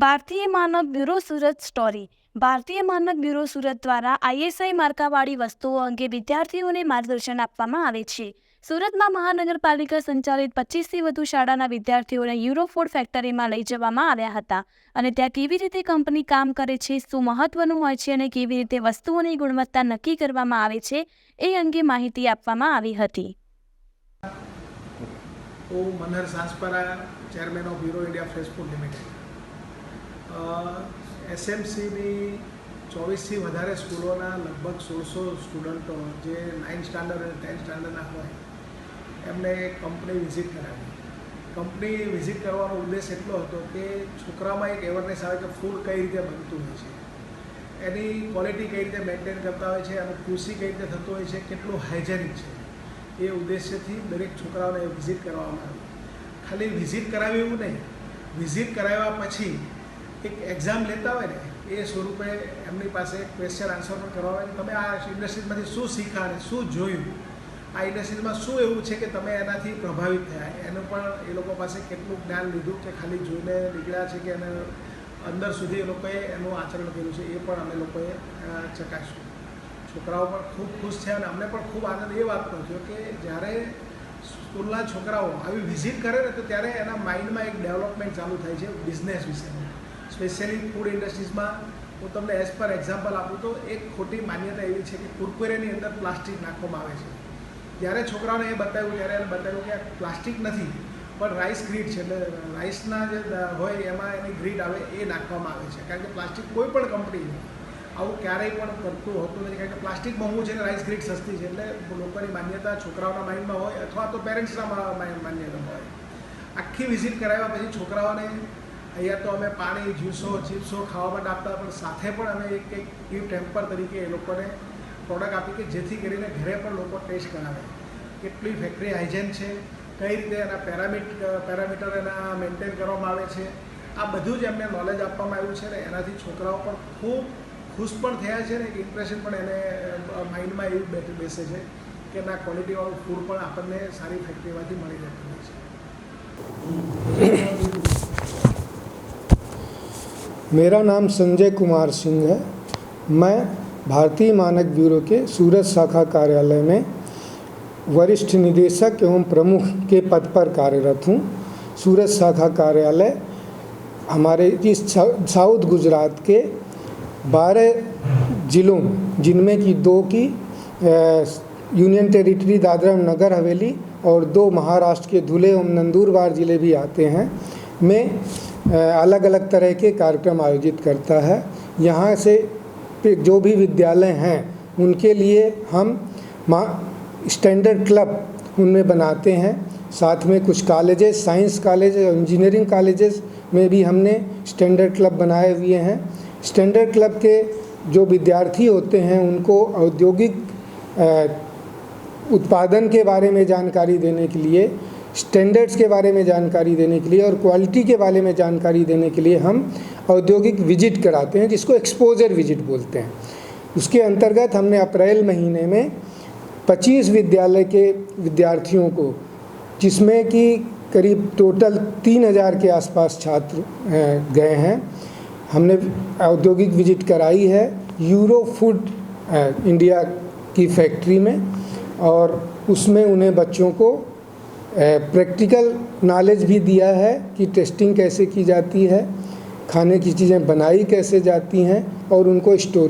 ભારતીય માનક bureau Surat story ભારતીય માનક બ્યુરો સુરત દ્વારા આઈએસઆઈ માર્કાવાળી વસ્તુઓ અંગે વિદ્યાર્થીઓને માર્ગદર્શન આપવામાં આવે છે. સુરતમાં મહાનગરપાલિકા સંચાલિત પચીસથી વધુ શાળાના વિદ્યાર્થીઓને યુરોફોડ ફેક્ટરીમાં લઈ જવામાં આવ્યા હતા અને ત્યાં કેવી રીતે કંપની કામ કરે છે, શું મહત્વનું હોય છે અને કેવી રીતે વસ્તુઓની ગુણવત્તા નક્કી કરવામાં આવે છે, એ અંગે માહિતી આપવામાં આવી હતી. હું Manhar Sanspara, chairman of bureau India food limited. એસએમસીની ચોવીસથી વધારે સ્કૂલોના લગભગ સોળસો સ્ટુડન્ટો, જે નાઇન્થ સ્ટાન્ડર્ડ અને ટેન્થ સ્ટાન્ડર્ડના હોય, એમને કંપની વિઝિટ કરાવી. કંપની વિઝિટ કરવાનો ઉદ્દેશ એટલો હતો કે છોકરામાં એક અવેરનેસ આવે કે ફૂડ કઈ રીતે બનતું હોય છે. એની ક્વોલિટી કઈ રીતે મેન્ટેન કરતા હોય છે અને કૃષિ કઈ રીતે થતું હોય છે, કેટલું હાઇજેનિક છે. એ ઉદ્દેશ્યથી દરેક છોકરાઓને વિઝિટ કરવામાં આવી ખાલી વિઝિટ કરાવી એવું નહીં વિઝિટ કરાવ્યા પછી એક એક્ઝામ લેતા હોય ને, એ સ્વરૂપે એમની પાસે ક્વેશ્ચન આન્સર પણ કરવા હોય તમે આ ઇન્ડસ્ટ્રીઝમાંથી શું શીખ્યા અને શું જોયું? આ ઇન્ડસ્ટ્રીઝમાં શું એવું છે કે તમે એનાથી પ્રભાવિત થયા? એનું પણ એ લોકો પાસે કેટલું જ્ઞાન લીધું કે ખાલી જોઈને નીકળ્યા છે કે એને અંદર સુધી એ લોકોએ એનું આચરણ કર્યું છે, એ પણ અમે લોકોએ ચકાસ્યું. છોકરાઓ પણ ખૂબ ખુશ થયા અને અમને પણ ખૂબ આનંદ એ વાતનો થયો કે જ્યારે સ્કૂલના છોકરાઓ આવી વિઝિટ કરે ને, તો ત્યારે એના માઇન્ડમાં એક ડેવલપમેન્ટ ચાલુ થાય છે બિઝનેસ વિશેનું. સ્પેશિયલી ફૂડ ઇન્ડસ્ટ્રીઝમાં હું તમને એઝ પર એક્ઝામ્પલ આપું તો એક ખોટી માન્યતા એવી છે કે કુરકુરેની અંદર પ્લાસ્ટિક નાખવામાં આવે છે. જ્યારે છોકરાઓને એ બતાવ્યું, ત્યારે એને બતાવ્યું કે આ પ્લાસ્ટિક નથી, પણ રાઈસ ગ્રીડ છે. એટલે રાઈસના જે હોય એમાં એની ગ્રીડ આવે, એ નાખવામાં આવે છે. કારણ કે પ્લાસ્ટિક કોઈ પણ કંપની આવું ક્યારેય પણ કરતું હોતું નથી. કારણ કે પ્લાસ્ટિક મોંઘું છે અને રાઈસ ગ્રીડ સસ્તી છે. એટલે લોકોની માન્યતા છોકરાઓના માઇન્ડમાં હોય અથવા તો પેરેન્ટ્સના માન્યતામાં હોય. આખી વિઝિટ કરાવ્યા પછી છોકરાઓને અહીંયા તો અમે પાણી જ્યુસો ચિપ્સો ખાવા માટે આપતા પણ સાથે પણ અમે એક એક ગિફ્ટ હેમ્પર તરીકે એ લોકોને પ્રોડક્ટ આપી કે જેથી કરીને ઘરે પણ લોકો ટેસ્ટ કરાવે કેટલી ફેક્ટરી હાઇજેન છે કઈ રીતે એના પેરામીટ પેરામીટર એના મેન્ટેન કરવામાં આવે છે આ બધું જ એમને નોલેજ આપવામાં આવ્યું છે ને એનાથી છોકરાઓ પણ ખૂબ ખુશ પણ થયા છે ને ઇમ્પ્રેશન પણ એને માઇન્ડમાં એવું બેઠ બેસે છે કે ના ક્વોલિટીવાળું ફૂડ પણ આપણને સારી ફેક્ટરીમાંથી મળી જતું હોય છે मेरा नाम संजय कुमार सिंह है। मैं भारतीय मानक ब्यूरो के सूरत शाखा कार्यालय में वरिष्ठ निदेशक एवं प्रमुख के पद पर कार्यरत हूँ। सूरत शाखा कार्यालय हमारे इस साउथ गुजरात के बारह ज़िलों, जिनमें कि दो की यूनियन टेरिटरी दादरा नगर हवेली और दो महाराष्ट्र के धुले एवं नंदूरबार ज़िले भी आते हैं। में अलग अलग तरह के कार्यक्रम आयोजित करता है। यहाँ से जो भी विद्यालय हैं, उनके लिए हम मा- स्टैंडर्ड क्लब उनमें बनाते हैं। साथ में कुछ colleges, science college engineering colleges में भी हमने स्टैंडर्ड क्लब बनाए हुए हैं। स्टैंडर्ड क्लब के जो विद्यार्थी होते हैं, उनको औद्योगिक उत्पादन के बारे में जानकारी देने के लिए स्टैंडर्ड्स के बारे में जानकारी देने के लिए और क्वालिटी के बारे में जानकारी देने के लिए हम औद्योगिक विज़िट कराते हैं, जिसको एक्सपोजर विज़िट बोलते हैं। उसके अंतर्गत हमने अप्रैल महीने में 25 विद्यालय के विद्यार्थियों को, जिसमें कि करीब टोटल तीन हज़ार के आसपास छात्र गए हैं। हमने औद्योगिक विज़िट कराई है यूरो फ़ूड इंडिया की फैक्ट्री में और उसमें उन्हें बच्चों को प्रैक्टिकल नॉलेज भी दिया है कि टेस्टिंग कैसे की जाती है खाने की चीज़ें बनाई कैसे जाती हैं और उनको स्टोर